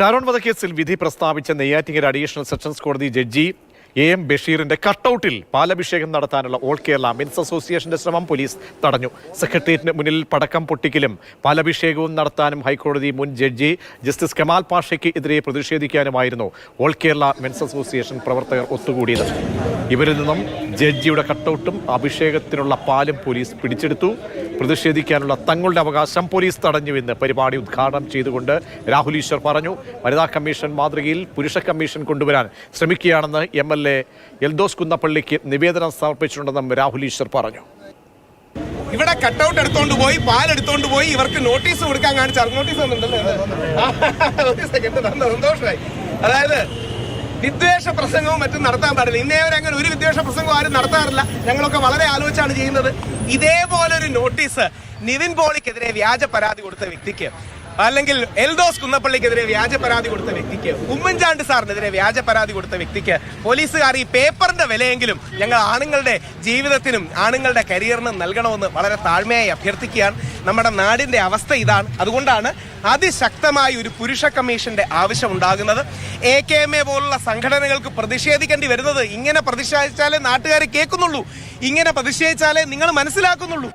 ഷാരോൺ വധക്കേസിൽ വിധി പ്രസ്താവിച്ച നെയ്യാറ്റിങ്ങര അഡീഷണൽ സെഷൻസ് കോടതി ജഡ്ജി എ എം ബഷീറിന്റെ കട്ടൗട്ടിൽ പാലഭിഷേകം നടത്താനുള്ള ഓൾ കേരള മെൻസ് അസോസിയേഷന്റെ ശ്രമം പോലീസ് തടഞ്ഞു. സെക്രട്ടേറിയറ്റിന് മുന്നിൽ പടക്കം പൊട്ടിക്കലും പാലഭിഷേകവും നടത്താനും ഹൈക്കോടതി മുൻ ജഡ്ജി ജസ്റ്റിസ് കമാൽ പാഷയ്ക്ക് എതിരെ പ്രതിഷേധിക്കാനുമായിരുന്നു ഓൾ കേരള മെൻസ് അസോസിയേഷൻ പ്രവർത്തകർ ഒത്തുകൂടിയത്. ഇവരിൽ നിന്നും ജഡ്ജിയുടെ കട്ടൗട്ടും അഭിഷേകത്തിനുള്ള പാലും പോലീസ് പിടിച്ചെടുത്തു. പ്രതിഷേധിക്കാനുള്ള തങ്ങളുടെ അവകാശം പോലീസ് തടഞ്ഞുവെന്ന് പരിപാടി ഉദ്ഘാടനം ചെയ്തുകൊണ്ട് രാഹുൽ ഈശ്വർ പറഞ്ഞു. വനിതാ കമ്മീഷൻ മാതൃകയിൽ പുരുഷ കമ്മീഷൻ കൊണ്ടുവരാൻ ശ്രമിക്കുകയാണെന്ന് എം എൽ എ എൽദോസ് കുന്നപ്പള്ളിക്ക് നിവേദനം സമർപ്പിച്ചിട്ടുണ്ടെന്നും രാഹുൽ ഈശ്വർ പറഞ്ഞു. ഇവിടെ കട്ടൗട്ട് എടുത്തോണ്ട് പോയി പാൽ എടുത്തോണ്ട് പോയി ഇവർക്ക് നോട്ടീസ് കൊടുക്കാൻ കാണിച്ച നോട്ടീസ് സന്തോഷമായി അതായത് വിദ്വേഷ പ്രസംഗവും മറ്റും നടത്താൻ പാടില്ല. ഇന്നേ വരെ അങ്ങനെ ഒരു വിദ്വേഷ പ്രസംഗവും ആരും നടത്താറില്ല. ഞങ്ങളൊക്കെ വളരെ ആലോചിച്ചാണ് ചെയ്യുന്നത്. ഇതേപോലെ ഒരു നോട്ടീസ് നിവിൻ പോളിക്കെതിരെ വ്യാജ പരാതി കൊടുത്ത വ്യക്തിക്ക്. അല്ലെങ്കിൽ എൽദോസ് കുന്നപ്പള്ളിക്കെതിരെ വ്യാജ പരാതി കൊടുത്ത വ്യക്തിക്ക് ഉമ്മൻചാണ്ടി സാറിനെതിരെ വ്യാജ പരാതി കൊടുത്ത വ്യക്തിക്ക് പോലീസുകാർ ഈ പേപ്പറിന്റെ വിലയെങ്കിലും ഞങ്ങൾ ആണുങ്ങളുടെ ജീവിതത്തിനും ആണുങ്ങളുടെ കരിയറിനും നൽകണമെന്ന് വളരെ താഴ്മയായി അഭ്യർത്ഥിക്കുകയാണ്. നമ്മുടെ നാടിന്റെ അവസ്ഥ ഇതാണ്. അതുകൊണ്ടാണ് അതിശക്തമായി ഒരു പുരുഷ കമ്മീഷന്റെ ആവശ്യം ഉണ്ടാകുന്നത്. എ കെ എം എ പോലുള്ള സംഘടനകൾക്ക് പ്രതിഷേധിക്കേണ്ടി വരുന്നത് ഇങ്ങനെ പ്രതിഷേധിച്ചാലേ നാട്ടുകാരെ കേൾക്കുന്നുള്ളൂ. ഇങ്ങനെ പ്രതിഷേധിച്ചാലേ നിങ്ങൾ മനസ്സിലാക്കുന്നുള്ളൂ.